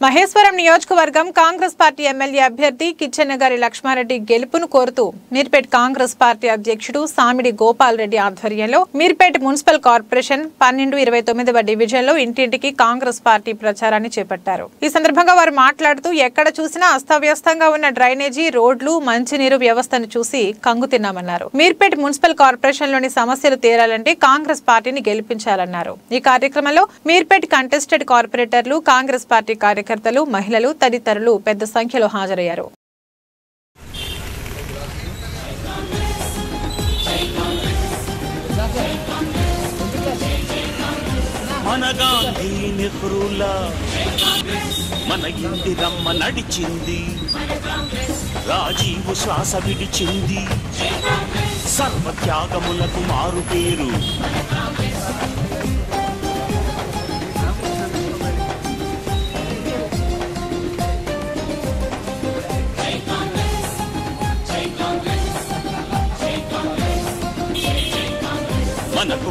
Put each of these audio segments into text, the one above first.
మహేశ్వరం నియోజకవర్గం Congress party MLA అభ్యర్థి కిచ్చెన్నగారి లక్ష్మారెడ్డి గెలుపును కోరుతూ మీర్పేట్ కాంగ్రెస్ పార్టీ అధ్యక్షుడు సామిడి గోపాల్ రెడ్డి ఆధ్వర్యంలో మీర్పేట్ మున్సిపల్ కార్పొరేషన్ పన్నెండు ఇరవై తొమ్మిదవ డివిజన్లో ఇంటింటికి కాంగ్రెస్ పార్టీ ప్రచారాన్ని చేపట్టారు. ఈ సందర్భంగా వారు మాట్లాడుతూ ఎక్కడ చూసినా అస్తవ్యస్తంగా ఉన్న డ్రైనేజీ రోడ్లు మంచినీరు వ్యవస్థను చూసి కంగు తిన్నామన్నారు. మీర్పేట్ మున్సిపల్ కార్పొరేషన్లోని సమస్యలు తీరాలంటే కాంగ్రెస్ పార్టీని గెలిపించాలన్నారు. ఈ కార్యక్రమంలో మీర్పేట్ కంటెస్టెడ్ కార్పొరేటర్లు కాంగ్రెస్ పార్టీ కార్యకర్తలు మహిళలు తదితరులు పెద్ద సంఖ్యలో హాజరయ్యారు. మన గాంధీ నెహ్రూల మన ఇందిరమ్మ నడిచింది. రాజీవు శ్వాస విడిచింది. సర్వత్యాగములకు మారు పేరు.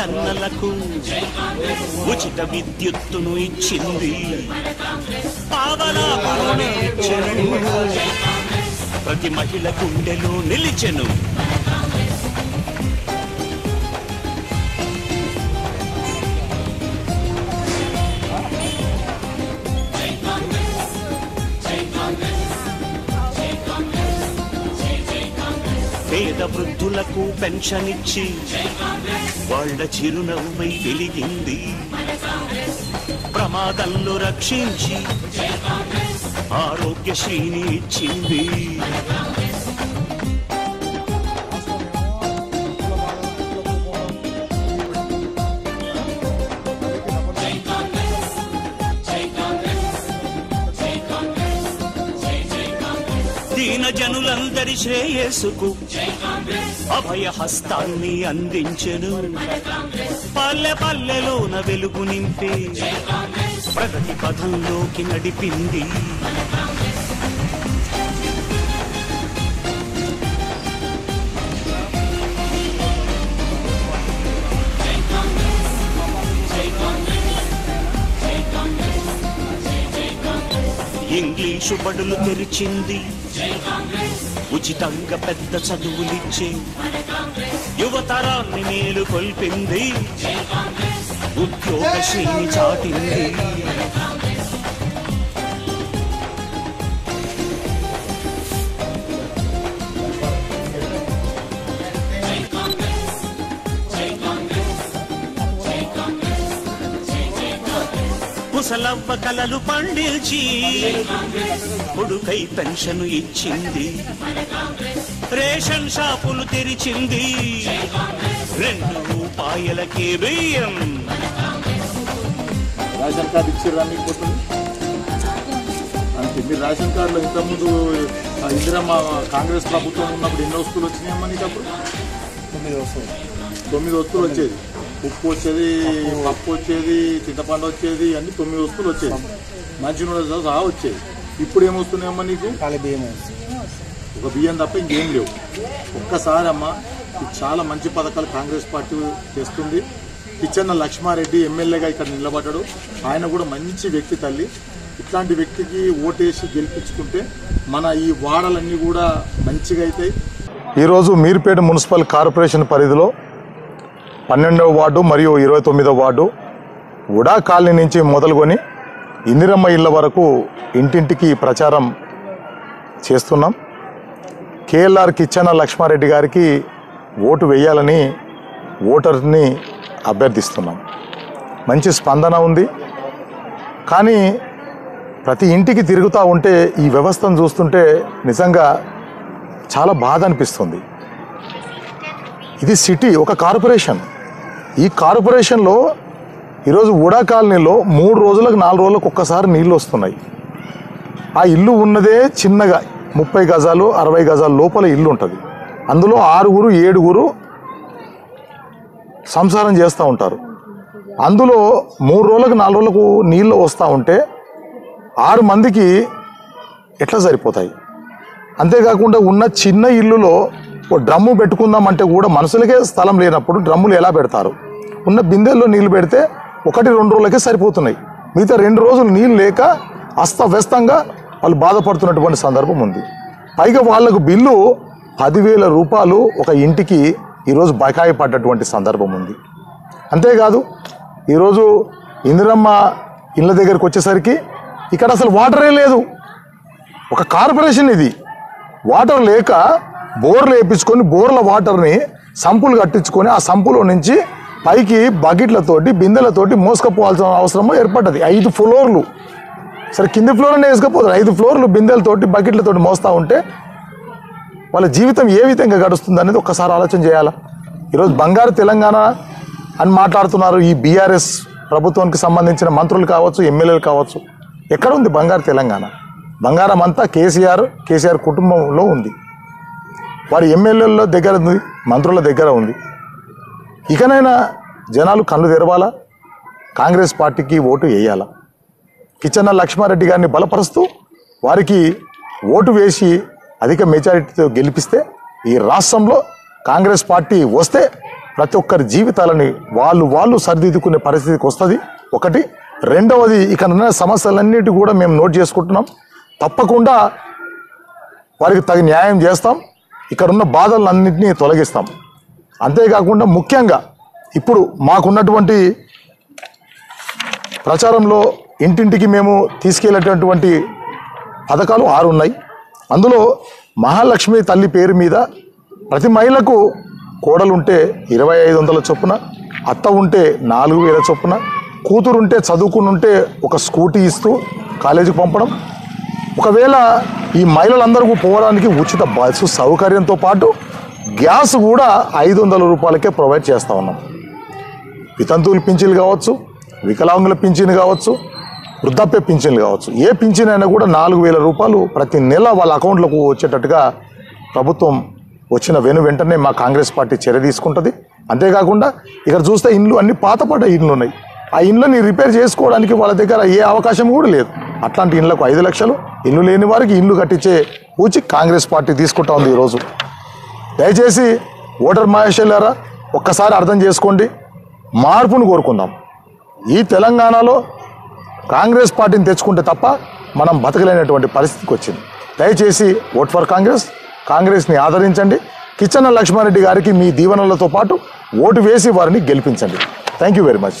రారాజురై తన్నలకు ఉచిత విద్యుత్తును ఇచ్చింది. పావలాకులను ఇచ్చెను ప్రతి మహిళ గుండెలో నిలిచెను. వృద్ధులకు పెన్షన్ ఇచ్చి వాళ్ళ చిరునవ్వై వెలిగింది. ప్రమాదంలో రక్షించి ఆరోగ్యశ్రీని ఇచ్చింది. జనులందరి శ్రేయస్సుకు అభయ హస్తాన్ని అందించెను. పల్లె పల్లెలోన వెలుగు నింపి ప్రగతి పథంలోకి నడిపింది. ఇంగ్లీషు బడులు తెరిచింది. ఉచితంగా పెద్ద చదువులిచ్చి యువతరాన్ని మేలు కొల్పింది. ఉద్యోగశ్రీని చాటింది. ముసలవ్వ కలలు పండించి కొడుకై పెన్షన్ ఇచ్చింది. రేషన్ షాపులు తెరిచింది. రెండు రూపాయలకే బియ్యం. రేషన్ కార్డు ఇచ్చిర్రా మీకు? అంతే మీరు రేషన్ కార్డులో ఇంతకుముందు ఆ ఇందిరమ్మ కాంగ్రెస్ ప్రభుత్వం ఉన్నప్పుడు ఎన్ని వస్తువులు వచ్చినాయమ్మా నీకు అప్పుడు? తొమ్మిది వస్తువులు. తొమ్మిది వస్తువులు వచ్చేది. ఉప్పు వచ్చేది పప్పు వచ్చేది చింతపండు వచ్చేది అన్ని తొమ్మిది వస్తువులు వచ్చేది మంచి నూనె సహా వచ్చేది ఇప్పుడు ఏమొస్తున్నాయమ్మా నీకు? ఒక బియ్యం తప్ప ఇంకేం లేవు. ఒక్కసారి అమ్మా చాలా మంచి పథకాలు కాంగ్రెస్ పార్టీ చేస్తుంది. పిచ్చన్న లక్ష్మారెడ్డి ఎమ్మెల్యేగా ఇక్కడ నిలబడ్డాడు. ఆయన కూడా మంచి వ్యక్తి తల్లి. ఇట్లాంటి వ్యక్తికి ఓటేసి గెలిపించుకుంటే మన ఈ వాడలన్నీ కూడా మంచిగా అవుతాయి. ఈరోజు మీర్పేట మున్సిపల్ కార్పొరేషన్ పరిధిలో పన్నెండవ వార్డు మరియు ఇరవై తొమ్మిదవ వార్డు ఉడా కాలనీ నుంచి మొదలుకొని ఇందిరమ్మ ఇళ్ళ వరకు ఇంటింటికి ప్రచారం చేస్తున్నాం. కేఎల్ఆర్ కిచ్చన లక్ష్మారెడ్డి గారికి ఓటు వేయాలని ఓటర్ని అభ్యర్థిస్తున్నాం. మంచి స్పందన ఉంది. కానీ ప్రతి ఇంటికి తిరుగుతూ ఉంటే ఈ వ్యవస్థను చూస్తుంటే నిజంగా చాలా బాధ అనిపిస్తుంది. ఇది సిటీ ఒక కార్పొరేషన్. ఈ కార్పొరేషన్లో ఈరోజు ఉడా కాలనీలో మూడు రోజులకు నాలుగు రోజులకు ఒక్కసారి నీళ్ళు వస్తున్నాయి. ఆ ఇల్లు ఉన్నదే చిన్నగా ముప్పై గజాలు అరవై గజాల లోపల ఇల్లు ఉంటుంది. అందులో ఆరుగురు ఏడుగురు సంసారం చేస్తూ ఉంటారు. అందులో మూడు రోజులకు నాలుగు రోజులకు నీళ్ళు వస్తూ ఉంటే ఆరు మందికి ఎట్లా సరిపోతాయి? అంతేకాకుండా ఉన్న చిన్న ఇల్లులో ఓ డ్రమ్ము పెట్టుకుందామంటే కూడా మనుషులకే స్థలం లేనప్పుడు డ్రమ్ములు ఎలా పెడతారు? ఉన్న బిందెల్లో నీళ్ళు పెడితే ఒకటి రెండు రోజులకే సరిపోతున్నాయి. మిగతా రెండు రోజులు నీళ్ళు లేక అస్తవ్యస్తంగా వాళ్ళు బాధపడుతున్నటువంటి సందర్భం ఉంది. పైగా వాళ్ళకు బిల్లు పదివేల రూపాయలు ఒక ఇంటికి ఈరోజు బకాయి పడ్డటువంటి సందర్భం ఉంది. అంతేకాదు ఈరోజు ఇందిరమ్మ ఇళ్ళ దగ్గరికి వచ్చేసరికి ఇక్కడ అసలు వాటరే లేదు. ఒక కార్పొరేషన్ ఇది. వాటర్ లేక బోర్లు వేయించుకొని బోర్ల వాటర్ని సంపులు కట్టించుకొని ఆ సంపులో నుంచి పైకి బకెట్లతోటి బిందెలతోటి మోసుకపోవాల్సిన అవసరం ఏర్పడ్డది. ఐదు ఫ్లోర్లు. సరే కింది ఫ్లోర్ అనే వేసుకపోతారు. ఐదు ఫ్లోర్లు బిందెలతోటి బకెట్లతోటి మోస్తూ ఉంటే వాళ్ళ జీవితం ఏ విధంగా గడుస్తుంది అనేది ఒక్కసారి ఆలోచన చేయాలా? ఈరోజు బంగారు తెలంగాణ అని మాట్లాడుతున్నారు ఈ బీఆర్ఎస్ ప్రభుత్వానికి సంబంధించిన మంత్రులు కావచ్చు ఎమ్మెల్యేలు కావచ్చు. ఎక్కడ ఉంది బంగారు తెలంగాణ? బంగారం అంతా కేసీఆర్ కేసీఆర్ కుటుంబంలో ఉంది. వారి ఎమ్మెల్యేల దగ్గర ఉంది మంత్రుల దగ్గర ఉంది. ఇకనైనా జనాలు కళ్ళు తెరవాలా? కాంగ్రెస్ పార్టీకి ఓటు వేయాలా? కిచెన్న లక్ష్మారెడ్డి గారిని బలపరుస్తూ వారికి ఓటు వేసి అధిక మెజారిటీతో గెలిపిస్తే ఈ రాష్ట్రంలో కాంగ్రెస్ పార్టీ వస్తే ప్రతి ఒక్కరి జీవితాలని వాళ్ళు వాళ్ళు సరిదిద్దుకునే పరిస్థితికి వస్తుంది. ఒకటి. రెండవది ఇక్కడ ఉన్న సమస్యలన్నిటి కూడా మేము నోట్ చేసుకుంటున్నాం. తప్పకుండా వారికి తగిన న్యాయం చేస్తాం. ఇక్కడ ఉన్న బాధలన్నింటినీ తొలగిస్తాం. అంతేకాకుండా ముఖ్యంగా ఇప్పుడు మాకున్నటువంటి ప్రచారంలో ఇంటింటికి మేము తీసుకెళ్ళేటటువంటి పథకాలు ఆరు ఉన్నాయి. అందులో మహాలక్ష్మి తల్లి పేరు మీద ప్రతి మహిళకు కోడలు ఉంటే ఇరవై ఐదు వందల చొప్పున అత్త ఉంటే నాలుగు వేల చొప్పున కూతురు ఉంటే చదువుకుని ఉంటే ఒక స్కూటీ ఇస్తూ కాలేజీకి పంపడం ఒకవేళ ఈ మహిళలందరూ పోవడానికి ఉచిత బస్సు సౌకర్యంతో పాటు గ్యాస్ కూడా ఐదు వందల రూపాయలకే ప్రొవైడ్ చేస్తూ ఉన్నాం. వితంతువుల పింఛన్లు కావచ్చు వికలాంగుల పింఛన్ కావచ్చు వృద్ధాప్య పింఛన్లు కావచ్చు. ఏ పింఛన్ అయినా కూడా నాలుగు వేల రూపాయలు ప్రతి నెల వాళ్ళ అకౌంట్లకు వచ్చేటట్టుగా ప్రభుత్వం వచ్చిన వెను వెంటనే మా కాంగ్రెస్ పార్టీ చర్య తీసుకుంటుంది. అంతేకాకుండా ఇక్కడ చూస్తే ఇండ్లు అన్ని పాతపడ్డ ఇండ్లు ఉన్నాయి. ఆ ఇండ్లని రిపేర్ చేసుకోవడానికి వాళ్ళ దగ్గర ఏ అవకాశం కూడా లేదు. అట్లాంటి ఇండ్లకు ఐదు లక్షలు ఇల్లు లేని వారికి ఇల్లు కట్టించే పూచి కాంగ్రెస్ పార్టీ తీసుకుంటా ఉంది ఈరోజు. దయచేసి ఓటర్ మహేశ్వరారా ఒక్కసారి అర్థం చేసుకోండి. మార్పును కోరుకుందాం. ఈ తెలంగాణలో కాంగ్రెస్ పార్టీని తెచ్చుకుంటే తప్ప మనం బతకలేనటువంటి పరిస్థితికి వచ్చింది. దయచేసి ఓట్ ఫర్ కాంగ్రెస్ కాంగ్రెస్ని ఆదరించండి. కిచ్చన్న లక్ష్మారెడ్డి గారికి మీ దీవెనలతో పాటు ఓటు వేసి వారిని గెలిపించండి. Thank you very much